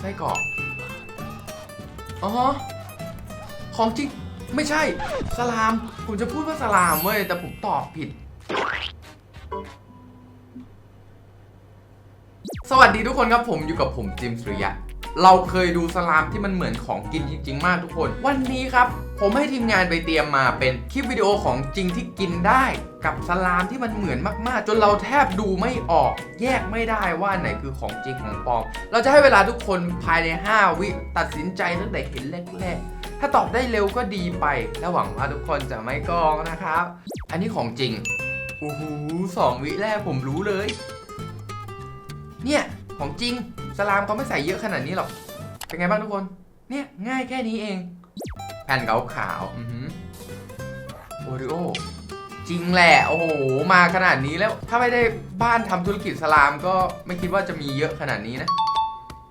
ไส้กรอกอ๋อของจริงไม่ใช่ สลาม ผมจะพูดว่าสลามเว้ย แต่ผมตอบผิด สวัสดีทุกคนครับผมอยู่กับผมจิมสุริยะ เราเคยดูสลามที่มันเหมือนของกินจริง ๆ มากทุกคน วันนี้ครับ ผมให้ทีมงานไปเตรียมมาเป็นคลิปวิดีโอของจริงที่กินได้กับสลามที่มันเหมือนมากๆ จนเราแทบดูไม่ออก แยกไม่ได้ว่าไหนคือของจริงของปลอมเราจะให้เวลาทุกคนภายใน 5 วิตัดสินใจตั้งแต่เห็นแรกๆถ้าตอบได้เร็วก็ดีไปและหวังว่าทุกคนจะไม่กองนะครับ อันนี้ของจริงโอ้โหสองวิแรกผมรู้เลย เนี่ยของจริง สลามเขาไม่ใส่เยอะขนาดนี้หรอก เป็นไงบ้างทุกคน เนี่ย ง่ายแค่นี้เอง แผ่นขาวขาวออหือโอริโอ จริงแหละ โอ้โห มาขนาดนี้แล้ว ถ้าไม่ได้บ้านทำธุรกิจสลามก็ไม่คิดว่าจะมีเยอะขนาดนี้นะ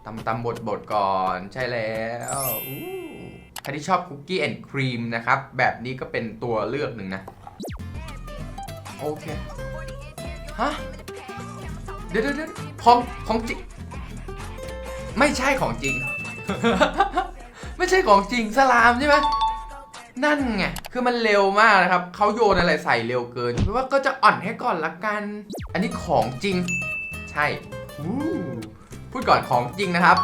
ตำตำบดบดก่อนใช่แล้วใครที่ชอบคุกกี้แอนด์ครีมนะครับ แบบนี้ก็เป็นตัวเลือกหนึ่งนะ โอเค ฮะ เดี๋ยวเดี๋ยวเดี๋ยวของของจริง ไม่ใช่ของจริง ไม่ใช่ของจริงสลามใช่ไหมนั่นไง คือมันเร็วมากนะครับ เขาโยนอะไรใส่เร็วเกินเพราะว่าก็จะอ่อนให้ก่อนละกัน อันนี้ของจริง ใช่อู้พูดก่อนของจริงนะครับ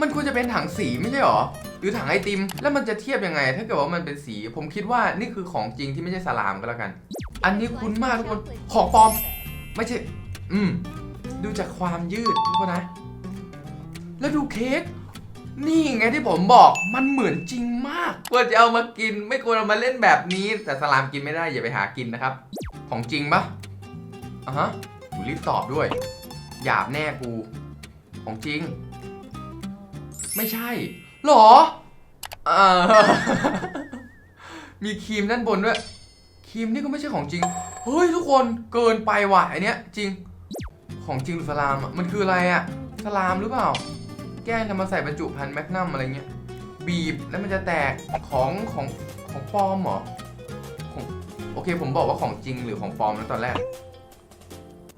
มันควรจะเป็นถังสีไม่ใช่หรอ หรือถังไอติม แล้วมันจะเทียบยังไง ถ้าเกิดว่ามันเป็นสี ผมคิดว่านี่คือของจริงที่ไม่ใช่สลามก็แล้วกัน อันนี้คุ้นมากทุกคน ของปลอม ไม่ใช่ อืม ดูจากความยืดทุกคนนะ แล้วดูเค้กนี่ไงที่ผมบอกมันเหมือนจริงมากควรจะเอามากิน ไม่ควรเอามาเล่นแบบนี้ แต่สลามกินไม่ได้อย่าไปหากินนะครับ ของจริงปะอะฮะกูรีบตอบด้วยหยาบแน่กู ของจริง ไม่ใช่หรออมีครีมด้านบนด้วยครีมนี่ก็ไม่ใช่ของจริงเฮ้ยทุกคนเกินไปว่ะไอเนี้ยจริง ของจริงหรือสลามอะมันคืออะไรอะสลามหรือเปล่า แกล้งทำมาใส่บรรจุภัณฑ์แมกนัมอะไรเงี้ย บีบแล้วมันจะแตกของของของปลอมเหรอของโอเคผมบอกว่าของจริงหรือของปลอมแล้วตอนแรก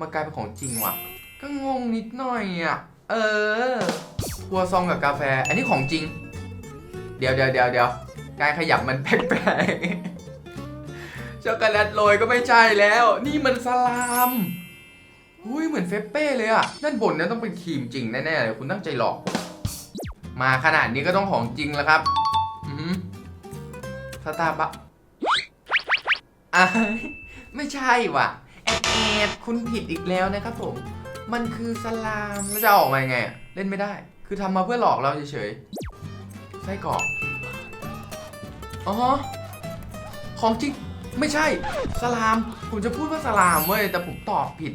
มากลายเป็นของจริงว่ะ ก็งงนิดหน่อยอะ เออครัวซองกับกาแฟ อันนี้ของจริง เดี๋ยวเดี๋ยวเดี๋ยวเดี๋ยวการขยับมันแปลกๆ ช็อกโกแลตโรยก็ไม่ใช่แล้ว นี่มันสลามอุ้ยเหมือนเฟปเป้เลยอะด้านบนนี่ยต้องเป็นครีมจริงแน่ๆเลยคุณตั้งใจหลอกผม มาขนาดนี้ก็ต้องของจริงแล้วครับ อืมสตาร์บัคอะไม่ใช่ว่ะแอดแอดคุณผิดอีกแล้วนะครับผม มันคือสลามแล้วจะอออกมายังไงอะเล่นไม่ได้ คือทำมาเพื่อหลอกเราเฉยๆไส้กรอกอ๋อของจริงไม่ใช่ สลาม ผมจะพูดว่าสลามเว้ยแต่ผมตอบผิด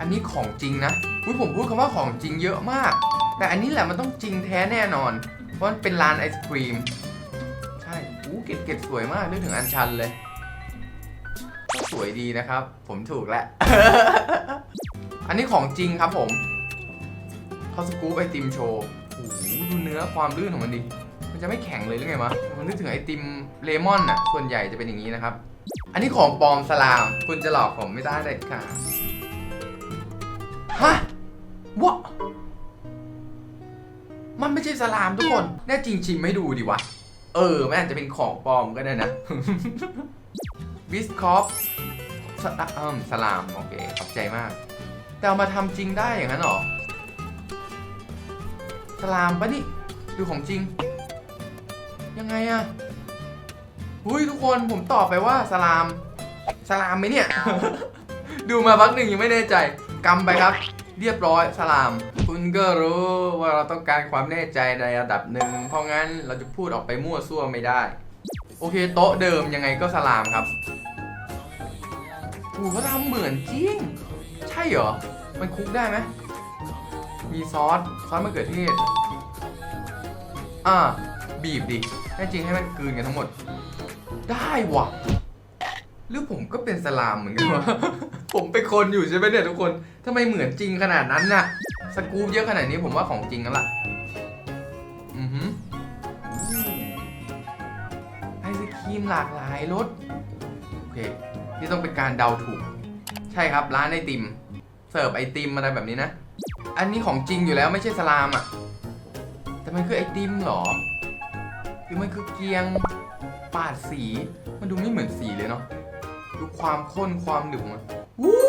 อันนี้ของจริงนะอุ๊ยผมพูดคำว่าของจริงเยอะมาก แต่อันนี้แหละมันต้องจริงแท้แน่นอน เพราะมันเป็นร้านไอศครีม ใช่อู้เก็ดเก็ดสวยมากนึกถึงอันชันเลย สวยดีนะครับ ผมถูกแล้ว อันนี้ของจริงครับผมเขาสกู๊ปไอติมโชว์โอ้โหดูเนื้อความลื่นของมันดิ มันจะไม่แข็งเลยหรือไงวะผมนึกถึงไอติมเลมอนอะ ส่วนใหญ่จะเป็นอย่างนี้นะครับ อันนี้ของปลอมสลาม คุณจะหลอกผมไม่ได้เด็ดขาด ฮะวะมันไม่ใช่สลามทุกคนแน่จริงชิมไม่ดูดิวะ เออมันอาจจะเป็นของปลอมก็ได้นะ บิสคอฟสลามสลาม โอเค ขอบใจมาก แต่เอามาทำจริงได้อย่างนั้นหรอ สลามปะนี่ดูของจริง ยังไงอะหุ้ยทุกคนผมตอบไปว่าสลาม สลามไหมเนี่ย ดูมาพักหนึ่งยังไม่แน่ใจกำไปครับ เรียบร้อยสลาม คุณก็รู้ว่าเราต้องการความแน่ใจในระดับหนึ่ง เพราะงั้นเราจะพูดออกไปมั่วซั่วไม่ได้ โอเค โต๊ะเดิมยังไงก็สลามครับอู้เขาทำเหมือนจริง ใช่เหรอ มันคุกได้ไหมมีซอส ซอสมะเขือเทศ อ่า บีบดิแน่จริงให้มันกลืนกันทั้งหมด ได้ว่ะ หรือผมก็เป็นสลามเหมือนกันวะ ผมเป็นคนอยู่ใช่ไหมเนี่ยทุกคนทำไมเหมือนจริงขนาดนั้นน่ะ สกู๊ปเยอะขนาดนี้ผมว่าของจริงแล้วล่ะ อือหือไอศครีมหลากหลายรส โอเค นี่ต้องเป็นการเดาถูก ใช่ครับร้านไอติม เสิร์ฟไอติมอะไรแบบนี้นะ อันนี้ของจริงอยู่แล้วไม่ใช่สลามอะ แต่มันคือไอติมเหรอ หรือมันคือเกียงปาดสี มันดูไม่เหมือนสีเลยเนาะ ดูความข้นความหนึบของมันวู้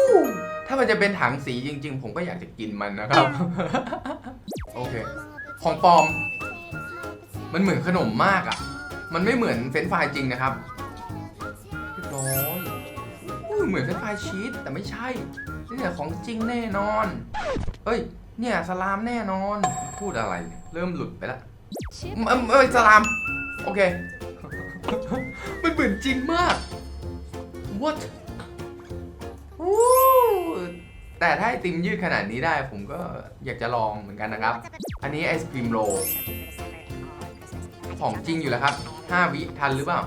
ถ้ามันจะเป็นถังสีจริง ๆ ผมก็อยากจะกินมันนะครับ โอเค ของปลอม มันเหมือนขนมมากอะ่ะ มันไม่เหมือนเฟรนช์ฟรายจริงนะครับเรียบร้อยอุ้ยเหมือนเฟรนช์ฟรายชีสแต่ไม่ใช่นี่แหละของจริงแน่นอน เอ้ย เนี่ยสลามแน่นอน พูดอะไรเนี่ยเริ่มหลุดไปแล้วเอ้ยเอ้ยสลาม โอเค มันเหมือนจริงมาก what แต่ถ้าไอติมยืดขนาดนี้ได้ผมก็อยากจะลองเหมือนกันนะครับ อันนี้ไอศครีมโรลของจริงอยู่แล้วครับ 5 วิทันหรือเปล่า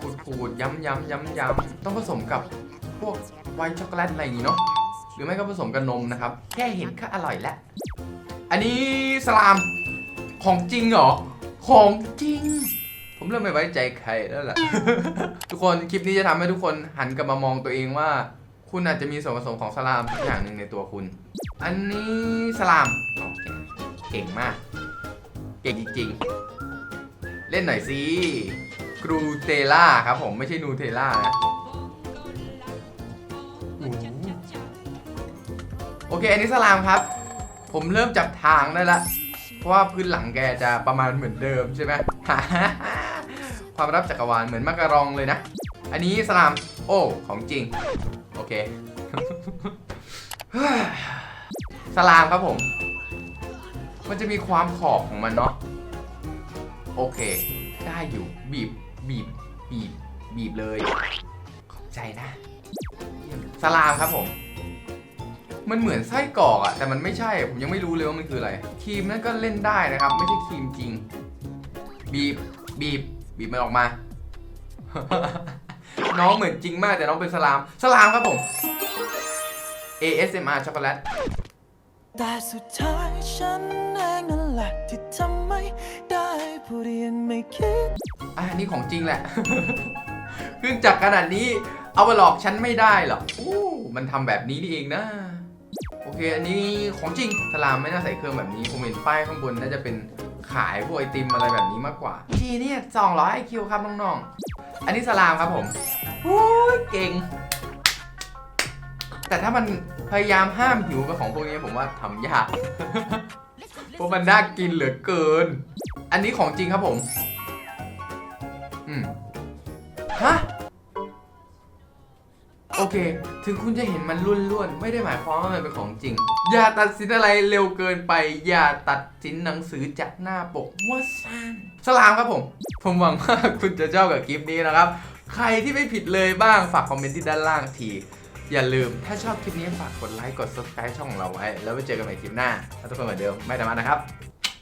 ขูดขูดย้ำย้ำย้ำย้ำต้องผสมกับพวกไวท์ช็อกโกแลตอะไรอย่างงี้เนาะหรือไม่ก็ผสมกับนมนะครับ แค่เห็นก็อร่อยแล้ว อันนี้สลามของจริงเหรอ ของจริง ผมเริ่มไม่ไว้ใจใครแล้วล่ะ ทุกคนคลิปนี้จะทำให้ทุกคนหันกลับมามองตัวเองว่า คุณอาจจะมีส่วนผสมของสลามสักอย่างหนึ่งในตัวคุณ อันนี้สลามโอเคเก่งมาก เก่งจริงๆ เล่นหน่อยสิกรูเตล่าครับผมไม่ใช่นูเทล่านะโอ้โหโอเค อันนี้สลามครับ ผมเริ่มจับทางได้ละ เพราะว่าพื้นหลังแกจะประมาณเหมือนเดิมใช่ไหม ความรับจักรวาลเหมือนมักกะรองเลยนะ อันนี้สลาม โอ้ ของจริง โอเค สลามครับผม มันจะมีความขอบของมันเนาะ โอเค ได้อยู่ บีบ บีบ บีบ บีบเลย ขอบใจนะ สลามครับผมมันเหมือนไส้กรอกอะแต่มันไม่ใช่ ผมยังไม่รู้เลยว่ามันคืออะไร ครีมนั่นก็เล่นได้นะครับ ไม่ใช่ครีมจริง บีบ บีบ บีบมันออกมา น้องเหมือนจริงมากแต่น้องเป็นสลามสลามครับผม ASMR ช็อกโกแลตแต่สุดท้ายฉันเองนั่นแหละที่ทำไม่ได้พูดยังไม่คิดอะอันนี้ของจริงแหละเครื่องจักรขนาดนี้เอามาหลอกฉันไม่ได้หรอกอู้มันทำแบบนี้นี่เองนะ โอเค อันนี้ของจริงสลามไม่น่าใส่เครื่องแบบนี้ผมเห็นป้ายข้างบนน่าจะเป็น ขายพวกไอติมอะไรแบบนี้มากกว่าทีเนี่ยสองร้อยไอคิวครับน้องๆ อันนี้สลามครับผมโอ้ยเก่ง แต่ถ้ามันพยายามห้ามหิวกับของพวกนี้ผมว่าทำยาก เพราะมันน่ากินเหลือเกิน อันนี้ของจริงครับผม อืม ฮะ อเค ถึงคุณจะเห็นมันล้วนๆ ไม่ได้หมายความว่ามันเป็นของจริง อย่าตัดสินอะไรเร็วเกินไป อย่าตัดสินหนังสือจากหน้าปกว่าซันสลามครับผม ผมหวังว่าคุณจะชอบกับคลิปนี้นะครับ ใครที่ไม่ผิดเลยบ้างฝากคอมเมนต์ที่ด้านล่างที อย่าลืมถ้าชอบคลิปนี้ฝากกดไลค์กด subscribe ช่องของเราไว้ แล้วไปเจอกันใหม่คลิปหน้าถ้าทุกคนเหมือนเดิมไม่ธรรมะนะครับ